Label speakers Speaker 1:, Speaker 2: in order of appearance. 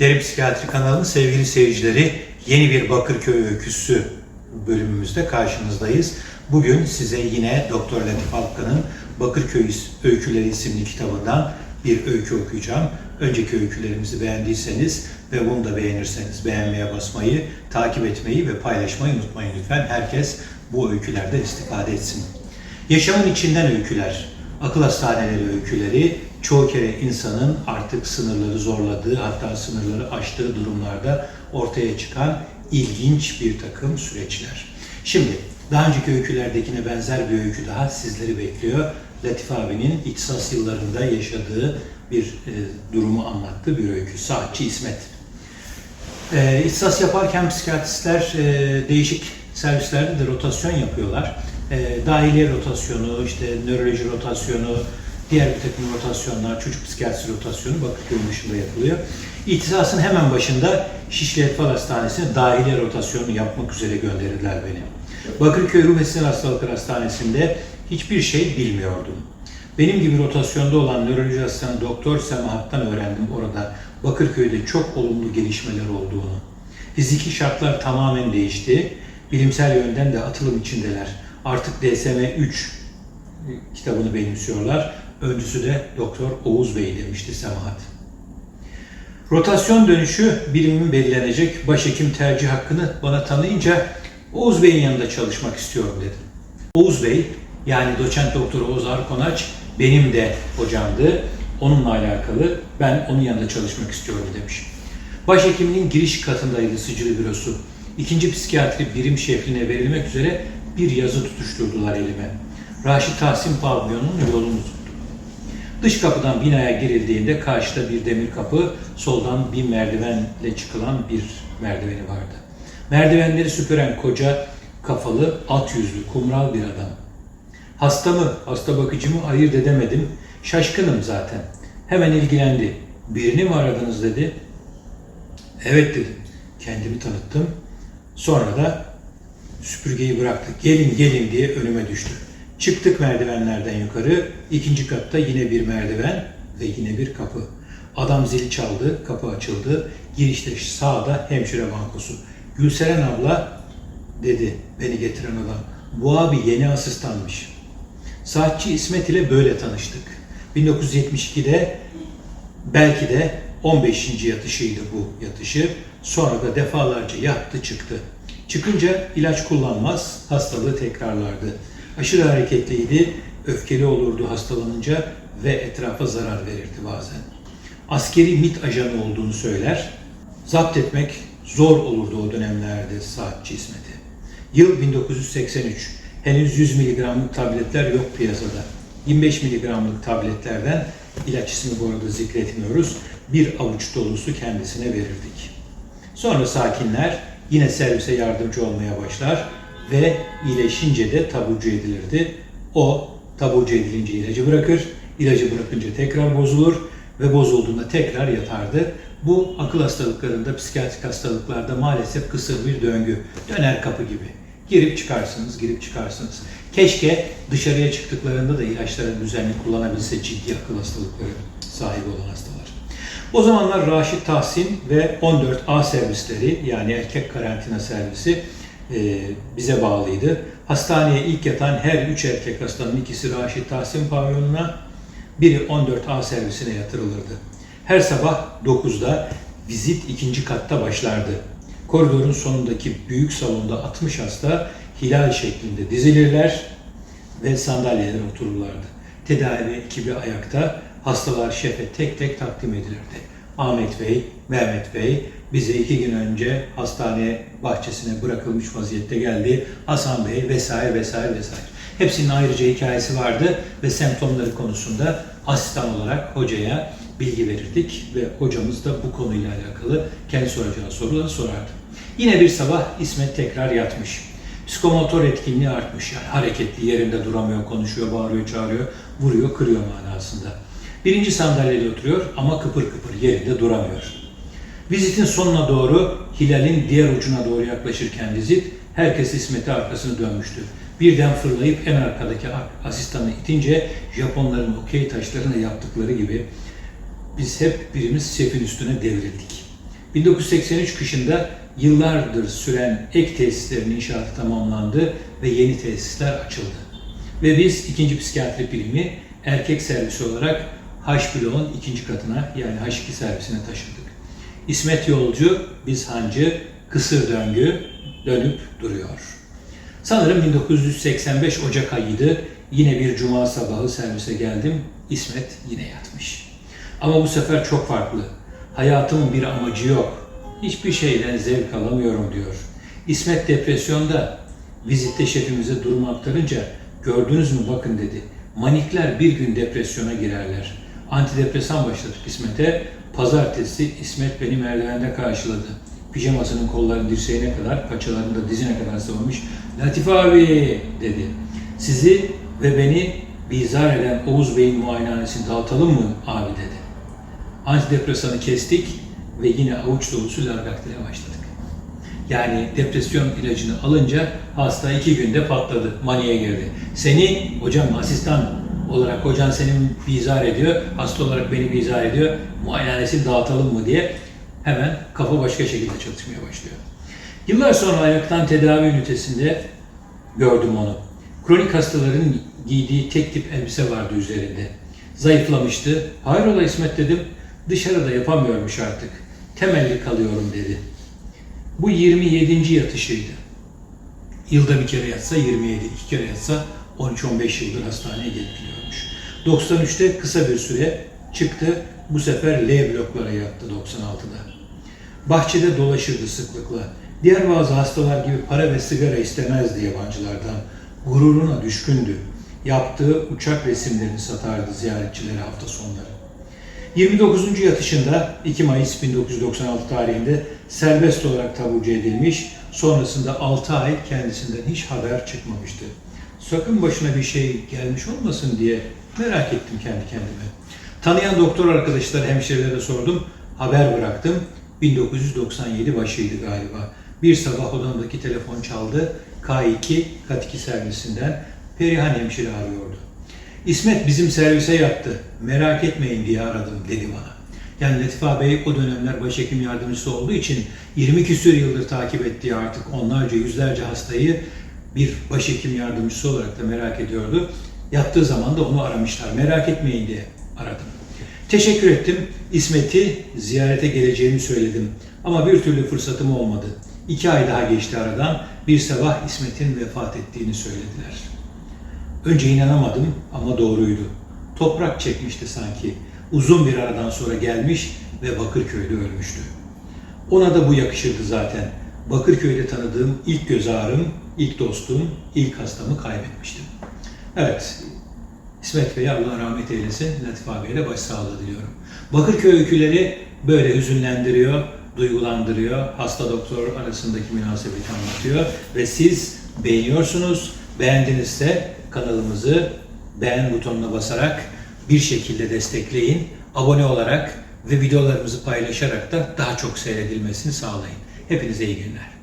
Speaker 1: Derin Psikiyatri kanalının sevgili seyircileri yeni bir Bakırköy öyküsü bölümümüzde karşınızdayız. Bugün size yine Doktor Latif Alkan'ın Bakırköy Öyküleri isimli kitabından bir öykü okuyacağım. Önceki öykülerimizi beğendiyseniz ve bunu da beğenirseniz beğenmeye basmayı, takip etmeyi ve paylaşmayı unutmayın lütfen. Herkes bu öykülerden istifade etsin. Yaşamın içinden öyküler, akıl hastaneleri öyküleri çoğu kere insanın artık sınırları zorladığı hatta sınırları aştığı durumlarda ortaya çıkan ilginç bir takım süreçler. Şimdi daha önceki öykülerdekine benzer bir öykü daha sizleri bekliyor. Latif abinin İhtisas yıllarında yaşadığı bir e, durumu anlattığı bir öykü. Saatçi İsmet. E, ihtisas yaparken psikiyatristler e, değişik servislerde de rotasyon yapıyorlar. E, dahiliye rotasyonu, işte nöroloji rotasyonu, diğer bir takım rotasyonlar, çocuk psikiyatrisi rotasyonu Bakırköy'ün dışında yapılıyor. İhtisasın hemen başında Şişli Etfal Hastanesi'ne dahiliye rotasyonu yapmak üzere gönderdiler beni. Bakırköy Ruh ve Hastalıkları Hastanesi'nde hiçbir şey bilmiyordum. Benim gibi rotasyonda olan nöroloji asistanı Doktor Semahat'tan öğrendim orada Bakırköy'de çok olumlu gelişmeler olduğunu. Fiziki şartlar tamamen değişti. Bilimsel yönden de atılım içindeler. Artık DSM-3 kitabını benimsiyorlar. Öncüsü de Doktor Oğuz Bey demişti Semahat. Rotasyon dönüşü birimin belirlenecek başhekim tercih hakkını bana tanıyınca Oğuz Bey'in yanında çalışmak istiyorum dedim. Oğuz Bey yani doçent doktor Oğuz Arkonaç benim de hocamdı. Onunla alakalı ben onun yanında çalışmak istiyorum demiş. Başhekiminin giriş katındaydı Sıcılı Bürosu. İkinci psikiyatri birim şefliğine verilmek üzere bir yazı tutuşturdular elime. Raşit Tahsin Pavyon'un yolunu. Dış kapıdan binaya girildiğinde karşıda bir demir kapı, soldan bir merdivenle çıkılan bir merdiveni vardı. Merdivenleri süpüren koca, kafalı, at yüzlü, kumral bir adam. Hasta mı, hasta bakıcımı ayırt edemedim. Şaşkınım zaten. Hemen ilgilendi. Birini mi aradınız dedi. Evet dedim. Kendimi tanıttım. Sonra da süpürgeyi bıraktı. Gelin gelin diye önüme düştü. Çıktık merdivenlerden yukarı. İkinci katta yine bir merdiven ve yine bir kapı. Adam zil çaldı, kapı açıldı. Girişte sağda hemşire bankosu. Gülseren abla dedi beni getiren adam. Bu abi yeni asistanmış. Saatçi İsmet ile böyle tanıştık. 1972'de belki de 15. yatışıydı bu yatışı. Sonra da defalarca yattı çıktı. Çıkınca ilaç kullanmaz, hastalığı tekrarlardı. Aşırı hareketliydi, öfkeli olurdu hastalanınca ve etrafa zarar verirdi bazen. Askeri MIT ajanı olduğunu söyler. Zapt etmek zor olurdu o dönemlerde saatçi İsmet'i. Yıl 1983. Henüz 100 miligramlık tabletler yok piyasada. 25 miligramlık tabletlerden ilaç ismi bu arada zikretmiyoruz. Bir avuç dolusu kendisine verirdik. Sonra sakinler yine servise yardımcı olmaya başlar ve iyileşince de taburcu edilirdi. O taburcu edilince ilacı bırakır, ilacı bırakınca tekrar bozulur ve bozulduğunda tekrar yatardı. Bu akıl hastalıklarında, psikiyatrik hastalıklarda maalesef kısır bir döngü. Döner kapı gibi. Girip çıkarsınız, girip çıkarsınız. Keşke dışarıya çıktıklarında da ilaçları düzenli kullanabilse ciddi akıl hastalıkları sahibi olan hastalar. O zamanlar Raşit Tahsin ve 14A servisleri yani erkek karantina servisi bize bağlıydı. Hastaneye ilk yatan her üç erkek hastanın ikisi Raşit Tahsin pavyonuna, biri 14A servisine yatırılırdı. Her sabah 9'da vizit ikinci katta başlardı. Koridorun sonundaki büyük salonda 60 hasta hilal şeklinde dizilirler ve sandalyelere otururlardı. Tedavi ekibi ayakta, hastalar şefe tek tek takdim edilirdi. Ahmet Bey, Mehmet Bey bize iki gün önce hastane bahçesine bırakılmış vaziyette geldi. Hasan Bey vesaire vesaire vesaire. Hepsinin ayrıca hikayesi vardı ve semptomları konusunda asistan olarak hocaya bilgi verirdik ve hocamız da bu konuyla alakalı kendi soracağı soruları sorardı. Yine bir sabah İsmet tekrar yatmış. Psikomotor etkinliği artmış. Yani hareketli, yerinde duramıyor, konuşuyor, bağırıyor, çağırıyor, vuruyor, kırıyor manasında. Birinci sandalyede oturuyor ama kıpır kıpır yerinde duramıyor. Vizitin sonuna doğru Hilal'in diğer ucuna doğru yaklaşırken vizit herkes İsmet'e arkasını dönmüştü. Birden fırlayıp en arkadaki asistanı itince Japonların okey taşlarına yaptıkları gibi biz hep birimiz şefin üstüne devrildik. 1983 kışında yıllardır süren ek tesislerin inşaatı tamamlandı ve yeni tesisler açıldı. Ve biz ikinci psikiyatri birimi erkek servisi olarak H bloğun ikinci katına yani H2 servisine taşındık. İsmet Yolcu, biz hancı, kısır döngü dönüp duruyor. Sanırım 1985 Ocak ayıydı. Yine bir cuma sabahı servise geldim. İsmet yine yatmış. Ama bu sefer çok farklı. Hayatımın bir amacı yok. Hiçbir şeyden zevk alamıyorum diyor. İsmet depresyonda. Vizitte şefimize durumu aktarınca gördünüz mü bakın dedi. Manikler bir gün depresyona girerler. Antidepresan başladık İsmet'e. Pazartesi İsmet beni merdivende karşıladı. Pijamasının kollarının dirseğine kadar, paçalarını da dizine kadar sıvamış. Latif abi dedi. Sizi ve beni bizar eden Oğuz Bey'in muayenehanesini dağıtalım mı abi dedi. Antidepresanı kestik ve yine avuç dolusu largaktile başladık. Yani depresyon ilacını alınca hasta iki günde patladı, maniye girdi. Seni hocam asistan olarak hocan seni bizar ediyor, hasta olarak beni bizar ediyor, muayenehanesini dağıtalım mı diye hemen kafa başka şekilde çalışmaya başlıyor. Yıllar sonra ayaktan tedavi ünitesinde gördüm onu. Kronik hastaların giydiği tek tip elbise vardı üzerinde. Zayıflamıştı. Hayrola İsmet dedim. Dışarıda yapamıyormuş artık. Temelli kalıyorum dedi. Bu 27. yatışıydı. Yılda bir kere yatsa 27, iki kere yatsa 13-15 yıldır hastaneye gelip gidiyormuş. 93'te kısa bir süre çıktı. Bu sefer L bloklara yattı 96'da. Bahçede dolaşırdı sıklıkla. Diğer bazı hastalar gibi para ve sigara istemezdi yabancılardan. Gururuna düşkündü. Yaptığı uçak resimlerini satardı ziyaretçilere hafta sonları. 29. yatışında 2 Mayıs 1996 tarihinde serbest olarak taburcu edilmiş, sonrasında 6 ay kendisinden hiç haber çıkmamıştı. Sakın başına bir şey gelmiş olmasın diye merak ettim kendi kendime. Tanıyan doktor arkadaşlar, hemşirelere sordum, haber bıraktım. 1997 başıydı galiba. Bir sabah odamdaki telefon çaldı. K2 Kat 2 servisinden Perihan hemşire arıyordu. İsmet bizim servise yattı. Merak etmeyin diye aradım dedi bana. Yani Latifa Bey o dönemler başhekim yardımcısı olduğu için 20 küsür yıldır takip ettiği artık onlarca yüzlerce hastayı bir başhekim yardımcısı olarak da merak ediyordu. Yattığı zaman da onu aramışlar. Merak etmeyin diye aradım. Teşekkür ettim. İsmet'i ziyarete geleceğimi söyledim. Ama bir türlü fırsatım olmadı. İki ay daha geçti aradan. Bir sabah İsmet'in vefat ettiğini söylediler. Önce inanamadım ama doğruydu. Toprak çekmişti sanki. Uzun bir aradan sonra gelmiş ve Bakırköy'de ölmüştü. Ona da bu yakışırdı zaten. Bakırköy'de tanıdığım ilk göz ağrım, ilk dostum, ilk hastamı kaybetmiştim. Evet, İsmet Bey'e Allah rahmet eylesin, Latif abiye de başsağlığı diliyorum. Bakırköy öyküleri böyle hüzünlendiriyor, duygulandırıyor, hasta doktor arasındaki münasebeti anlatıyor ve siz beğeniyorsunuz. Beğendinizse kanalımızı beğen butonuna basarak bir şekilde destekleyin. Abone olarak ve videolarımızı paylaşarak da daha çok seyredilmesini sağlayın. Hepinize iyi günler.